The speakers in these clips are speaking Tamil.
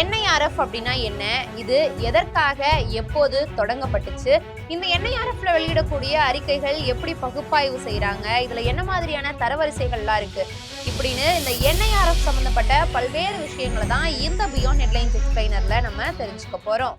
என்ஐஆர்எஃப் அப்படின்னா என்ன? இது எதற்காக எப்போது தொடங்கப்பட்டுச்சு? இந்த என்ஐஆர்எஃப்ல வெளியிடக்கூடிய அறிக்கைகள் எப்படி பகுப்பாய்வு செய்கிறாங்க இதில் என்ன மாதிரியான தரவரிசைகள்லாம் இருக்கு? இப்படின்னு இந்த என்ஐஆர்எஃப் சம்மந்தப்பட்ட பல்வேறு விஷயங்களை தான் இந்த பியோன் ஹெட்லைன்ஸ் எக்ஸ்பிளைனரில் நம்ம தெரிஞ்சுக்க போகிறோம்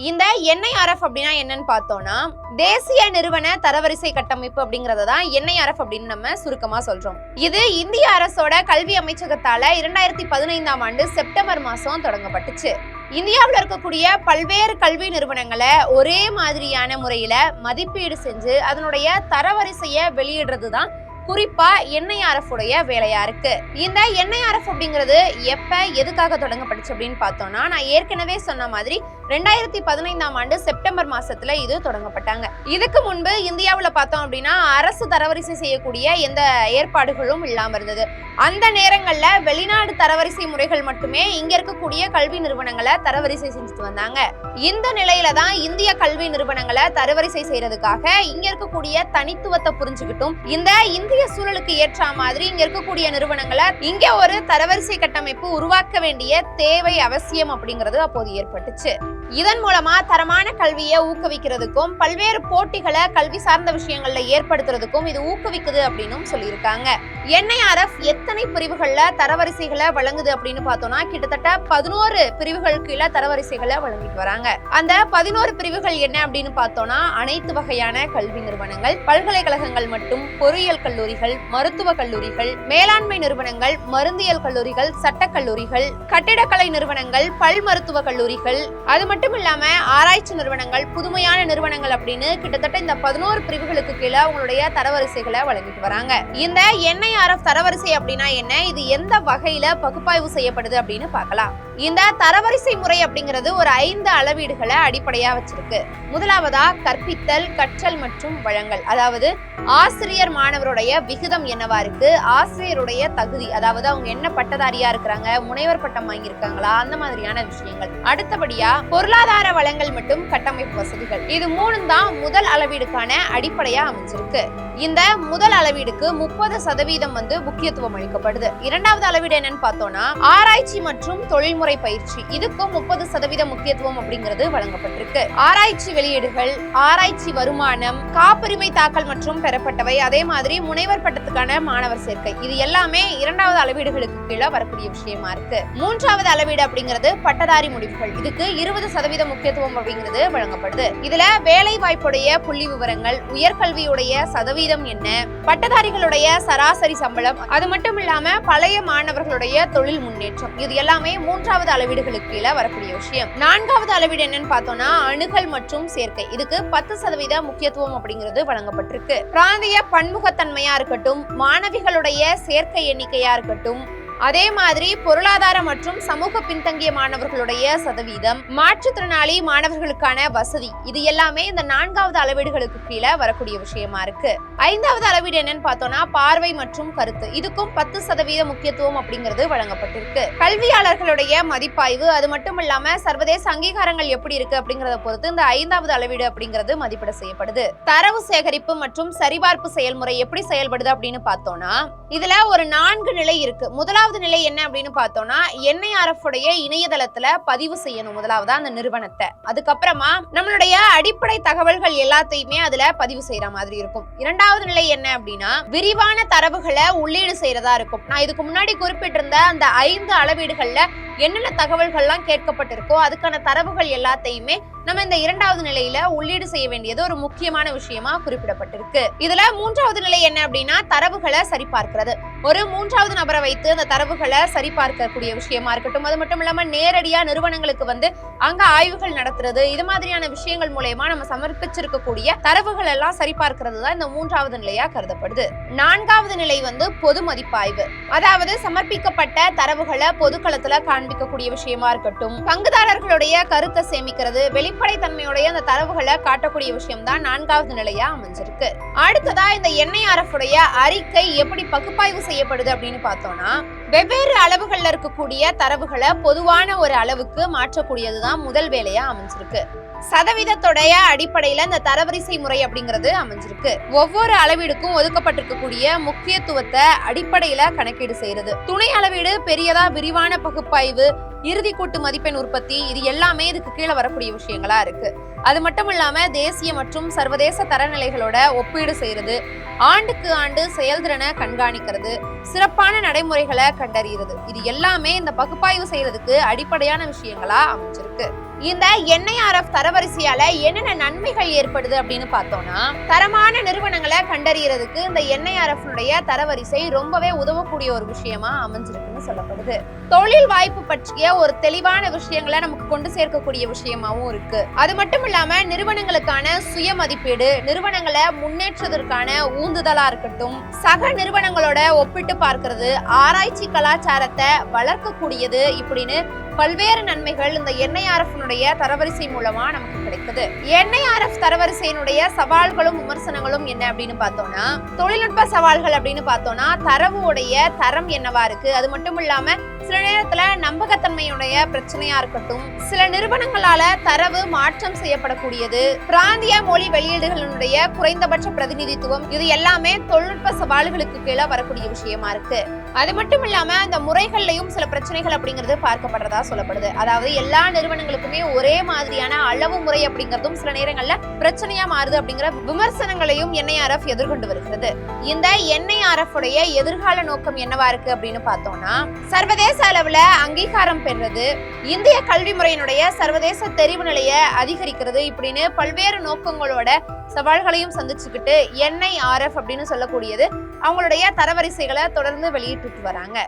இந்த என்ஐஆர்எஃப் அப்படின்னா என்னன்னு பார்த்தோம்னா தேசிய நிறுவன தரவரிசை கட்டமைப்பு அப்படிங்கறத தான் என்ஐஆர்எஃப் அப்படின்னு நம்ம சுருக்கமா சொல்றோம். இது இந்திய அரசோட கல்வி அமைச்சகத்தால இரண்டாயிரத்தி பதினைந்தாம் ஆண்டு செப்டம்பர் மாசம் தொடங்கப்பட்டுச்சு. இந்தியாவில் இருக்கக்கூடிய பல்வேறு கல்வி நிறுவனங்களை ஒரே மாதிரியான முறையில மதிப்பீடு செஞ்சு அதனுடைய தரவரிசையை வெளியிடுறது தான் குறிப்பா என்ஐஆர்எஃப் உடைய வேலையா இருக்கு. இந்த என்ஐஆர்எஃப் அப்படிங்கிறது எப்ப எதுக்காக தொடங்கப்பட்டுச்சு அப்படின்னு பார்த்தோம்னா நான் ஏற்கனவே சொன்ன மாதிரி ரெண்டாயிரத்தி பதினைந்தாம் ஆண்டு செப்டம்பர் மாசத்துல இது தொடங்கப்பட்டாங்க. இதுக்கு முன்பு இந்தியாவில் பார்த்தோம் அப்படின்னா அரசு தரவரிசை செய்யக்கூடிய எந்த ஏற்பாடுகளும் இல்லாம இருந்தது. அந்த நேரங்கள்ல வெளிநாடு தரவரிசை முறைகள் மட்டுமே இங்க இருக்கக்கூடிய கல்வி நிறுவனங்களை தரவரிசை செஞ்சுட்டு வந்தாங்க. இந்த நிலையில தான் இந்திய கல்வி நிறுவனங்களை தரவரிசை செய்யறதுக்காக இங்க இருக்கக்கூடிய தனித்துவத்தை புரிஞ்சுக்கிட்டும் இந்த இந்திய சூழலுக்கு ஏற்ற மாதிரி இங்க இருக்கக்கூடிய நிறுவனங்களை இங்க ஒரு தரவரிசை கட்டமைப்பு உருவாக்க வேண்டிய தேவை அவசியம் அப்படிங்கிறது அப்போது ஏற்பட்டுச்சு. இதன் மூலமா தரமான கல்வியை ஊக்குவிக்கிறதுக்கும் பல்வேறு போட்டிகளை கல்வி சார்ந்த விஷயங்கள்ல ஏற்படுத்துறதுக்கும் இது ஊக்குவிக்குது அப்படின்னும் சொல்லியிருக்காங்க. என்ஐஆர்எஃப் எத்தனை பிரிவுகள்ல தரவரிசைகளை வழங்குது அப்படின்னு பார்த்தோம்னா கிட்டத்தட்ட பதினோரு பிரிவுகள் கீழே தரவரிசைகளை வழங்கிட்டு வராங்க. அந்த பதினோரு பிரிவுகள் என்ன அப்படின்னு பார்த்தோம்னா அனைத்து வகையான கல்வி நிறுவனங்கள் பல்கலைக்கழகங்கள் மற்றும் பொறியியல் கல்லூரிகள் மருத்துவ கல்லூரிகள் மேலாண்மை நிறுவனங்கள் மருந்தியல் கல்லூரிகள் சட்டக் கல்லூரிகள் கட்டிடக்கலை நிறுவனங்கள் பல் மருத்துவ கல்லூரிகள் அது மட்டும் இல்லாம ஆராய்ச்சி நிறுவனங்கள் புதுமையான நிறுவனங்கள் அப்படின்னு கிட்டத்தட்ட இந்த பதினோரு பிரிவுகளுக்கு கீழே அவங்களுடைய தரவரிசைகளை வழங்கிட்டு வராங்க. இந்த என்ஐஆர்எஃப் தரவரிசை அப்படின்னா என்ன? இது எந்த வகையில பகுப்பாய்வு செய்யப்படுது அப்படின்னு பார்க்கலாம். இந்த தரவரிசை முறை அப்படிங்கிறது ஒரு ஐந்து அளவீடுகளை அடிப்படையா வச்சிருக்கு. முதலாவதா கற்பித்தல் கற்றல் மற்றும் வழங்கல். அதாவது ஆசிரியர் மாணவருடைய விகிதம் என்னவா இருக்கு? ஆசிரியருடைய தகுதி அதாவது அவங்க என்ன பட்டதாரியா இருக்கிறாங்க? முனைவர் பட்டம் வாங்கியிருக்காங்களா? அந்த மாதிரியான விஷயங்கள். அடுத்தபடியா பொருளாதார வளங்கள் மற்றும் கட்டமைப்பு வசதிகள். இது மூணு தான் முதல் அளவீடுக்கான அடிப்படையா அமைஞ்சிருக்கு. இந்த முதல் அளவீடுக்கு முப்பது சதவீதம் வந்து முக்கியத்துவம் அளிக்கப்படுது. இரண்டாவது அளவீடு என்னன்னு பார்த்தோம்னா ஆராய்ச்சி மற்றும் தொழில் நடைமுறை பயிற்சி. இதுக்கும் முப்பது சதவீத முக்கியத்துவம் அப்படிங்கிறது வழங்கப்பட்டிருக்கு. ஆராய்ச்சி வெளியீடுகள் ஆராய்ச்சி வருமானம் காப்புரிமை தாக்கல் மற்றும் பெறப்பட்டவை அதே மாதிரி முனைவர் பட்டத்துக்கான மாணவர் சேர்க்கை. இது எல்லாமே இரண்டாவது அளவீடுகளுக்கு கீழே வரக்கூடிய விஷயமா இருக்கு. மூன்றாவது அளவீடு அப்படிங்கிறது பட்டதாரி முடிவுகள். இதுக்கு இருபது சதவீத முக்கியத்துவம் அப்படிங்கிறது வழங்கப்படுது. இதுல வேலை வாய்ப்புடைய புள்ளி விவரங்கள் உயர்கல்வியுடைய சதவீதம் என்ன பட்டதாரிகளுடைய சராசரி சம்பளம் அது மட்டும் இல்லாம பழைய மாணவர்களுடைய தொழில் முன்னேற்றம். இது எல்லாமே மூன்றாவது அளவீடுகளுக்கு கீழே வரக்கூடிய விஷயம். நான்காவது அளவீடு என்னன்னு பார்த்தோம்னா அணுகல் மற்றும் சேர்க்கை. இதுக்கு பத்து சதவீத முக்கியத்துவம் அப்படிங்கிறது வழங்கப்பட்டிருக்கு. பிராந்திய பன்முகத்தன்மையா இருக்கட்டும் மாணவிகளுடைய சேர்க்கை எண்ணிக்கையா இருக்கட்டும் அதே மாதிரி பொருளாதார மற்றும் சமூக பின்தங்கிய மாணவர்களுடைய சதவீதம் மாற்றுத்திறனாளி மாணவர்களுக்கான வசதி இது எல்லாமே இந்த நான்காவது அளவீடுகளுக்கு கீழே வரக்கூடிய விஷயமா இருக்கு. ஐந்தாவது அளவீடு என்னன்னு பார்த்தோம்னா பார்வை மற்றும் கருத்து. இதுக்கும் பத்து சதவீத முக்கியத்துவம் அப்படிங்கிறது வழங்கப்பட்டிருக்கு. கல்வியாளர்களுடைய மதிப்பாய்வு அது மட்டும் இல்லாம சர்வதேச அங்கீகாரங்கள் எப்படி இருக்கு அப்படிங்கறத பொறுத்து இந்த ஐந்தாவது அளவீடு அப்படிங்கிறது மதிப்பிட செய்யப்படுது. தரவு சேகரிப்பு மற்றும் சரிபார்ப்பு செயல்முறை எப்படி செயல்படுது அப்படின்னு பார்த்தோம்னா இதுல ஒரு நான்கு நிலை இருக்கு. முதலாவது நிலை என்ன அப்படின்னு பார்த்தோம்னா என்ஐஆர்எஃப் உடைய இணையதளத்துல பதிவு செய்யணும் முதலாவது அந்த நிறுவனத்தை. அதுக்கப்புறமா நம்மளுடைய அடிப்படை தகவல்கள் எல்லாத்தையுமே அதுல பதிவு செய்யற மாதிரி இருக்கும். இரண்டாவது நிலை என்ன அப்படின்னா விரிவான தரவுகளை உள்ளீடு செய்யறதா இருக்கும். நான் இதுக்கு முன்னாடி குறிப்பிட்டிருந்த அந்த ஐந்து அளவீடுகள்ல என்னென்ன தகவல்கள்லாம் கேட்கப்பட்டிருக்கோ அதுக்கான தரவுகள் எல்லாத்தையுமே நம்ம இந்த இரண்டாவது நிலையில உள்ளீடு செய்ய வேண்டியது ஒரு முக்கியமான விஷயமா குறிப்பிடப்பட்டிருக்கு. இதுல மூன்றாவது நிலை என்ன அப்படின்னா தரவுகளை சரிபார்க்கிறது. ஒரு மூன்றாவது நபரை வைத்து அந்த தரவுகளை சரிபார்க்கக்கூடிய விஷயமா இருக்கட்டும் அது மட்டும் இல்லாம நேரடியா நிறுவனங்களுக்கு வந்து அங்க ஆய்வுகள் நடத்துறது இது மாதிரியான விஷயங்கள் மூலயமா நம்ம சமர்ப்பிச்சிருக்கக்கூடிய தரவுகள் எல்லாம் சரிபார்க்கிறது தான் இந்த மூன்றாவது நிலையா கருதப்படுது. நான்காவது நிலை வந்து பொது மதிப்பாய்வு. அதாவது சமர்ப்பிக்கப்பட்ட தரவுகளை பொதுக்களத்துல தெரிவிக்கக்கூடிய விஷயமா இருக்கட்டும். பங்குதாரர்களுடைய கருத்தை சேமிக்கிறது வெளிப்படைத்தன்மையுடைய அந்த தரவுகளை காட்டக்கூடிய விஷயம் தான் நான்காவது நிலையா அமைஞ்சிருக்கு. அடுத்ததா இந்த என்ஐஆர்எஃப் உடைய அறிக்கை எப்படி பகுப்பாய்வு செய்யப்படுது அப்படின்னு பார்த்தோம்னா வெவ்வேறு அளவுகள்ல இருக்கக்கூடிய தரவுகளை பொதுவான ஒரு அளவுக்கு மாற்றக்கூடியதுதான் முதல் வேலையா அமைஞ்சிருக்கு. சதவீதத்தோடைய அடிப்படையில இந்த தரவரிசை முறை அப்படிங்கிறது அமைஞ்சிருக்கு. ஒவ்வொரு அளவீடுக்கும் ஒதுக்கப்பட்டிருக்கக்கூடிய முக்கியத்துவத்தை அடிப்படையில கணக்கீடு செய்யறது. துணை அளவீடு பெரியதா விரிவான பகுப்பாய்வு இறுதி கூட்டு மதிப்பெண் உற்பத்தி இது எல்லாமே இதுக்கு கீழே வரக்கூடிய விஷயங்களா இருக்கு. அது மட்டும் இல்லாம தேசிய மற்றும் சர்வதேச தரநிலைகளோட ஒப்பீடு செய்யறது ஆண்டுக்கு ஆண்டு செயல்திறனை கண்காணிக்கிறது சிறப்பான நடைமுறைகளை கண்டறியிறது. இது எல்லாமே இந்த பகுப்பாய்வு செய்யறதுக்கு அடிப்படையான விஷயங்களா அமைஞ்சிருக்கு. இந்த என்ஐஆர்எஃப் தரவரிசையால என்னென்ன நன்மைகள் ஏற்படுது அப்படின்னு பார்த்தோம்னா தரமான நிறுவனங்களை கண்டறியறதுக்கு இந்த என்ஐஆர்எஃப் தரவரிசை ரொம்பவே உதவக்கூடிய ஒரு விஷயமா அமைஞ்சிருக்கு. சொல்லப்படுது. தொழில் வாய்ப்பு பற்றிய ஒரு தெளிவான விஷயங்களை நமக்கு கொண்டு சேர்க்கக்கூடிய விஷயமாவும் இருக்கு. அது மட்டும் இல்லாம நிறுவனங்களுக்கான சுய மதிப்பீடு நிறுவனங்களை முன்னேற்றத்திற்கான ஊந்துதலா இருக்கட்டும் சக நிறுவனங்களோட ஒப்பிட்டு பார்க்கிறது ஆராய்ச்சி கலாச்சாரத்தை வளர்க்கக்கூடியது இப்படின்னு பல்வேறு நன்மைகள் இந்த என்ஐஆர்எஃப்னுடைய தரவரிசை மூலமா நமக்கு கிடைக்குது. என்ஐஆர்எஃப் தரவரிசையினுடைய சவால்களும் விமர்சனங்களும் என்ன அப்படின்னு பார்த்தோம்னா தொழில்நுட்ப சவால்கள் அப்படின்னு பார்த்தோம்னா தரவுடைய தரம் என்னவா இருக்கு? அது மட்டும் இல்லாம சில நேரத்துல நம்பகத்தன்மையுடைய பிரச்சனையா இருக்கட்டும் சில நிறுவனங்களால தரவு மாற்றம் செய்யப்படக்கூடியது பிராந்திய மொழி வெளியீடுகளினுடைய குறைந்தபட்ச பிரதிநிதித்துவம் இது எல்லாமே தொழில்நுட்ப சவால்களுக்கு கீழே வரக்கூடிய விஷயமா இருக்கு. அது மட்டும் இல்லாம அந்த முறைகள்லயும் சில பிரச்சனைகள் அப்படிங்கிறது பார்க்கப்படுறதா சொல்லப்படுது. அதாவது எல்லா நிறுவனங்களுக்குமே ஒரே மாதிரியான அளவு முறை அப்படிங்கிறதும் சில நேரங்கள்ல பிரச்சனையா மாறுது அப்படிங்கிற விமர்சனங்களையும் என்ஐஆர்எஃப் எதிர்கொண்டு வருகிறது. இந்த என்ஐஆர்எஃப் உடைய எதிர்கால நோக்கம் என்னவா இருக்கு அப்படின்னு பார்த்தோம்னா சர்வதேச அளவுல அங்கீகாரம் பெறுறது இந்திய கல்வி முறையினுடைய சர்வதேச தெரிவு நிலையை அதிகரிக்கிறது இப்படின்னு பல்வேறு நோக்கங்களோட சவால்களையும் சந்திச்சுக்கிட்டு என்ஐஆர்எஃப் அப்படின்னு சொல்லக்கூடியது அவங்களுடைய தரவரிசைகளை தொடர்ந்து வெளியிட்டு வராங்க.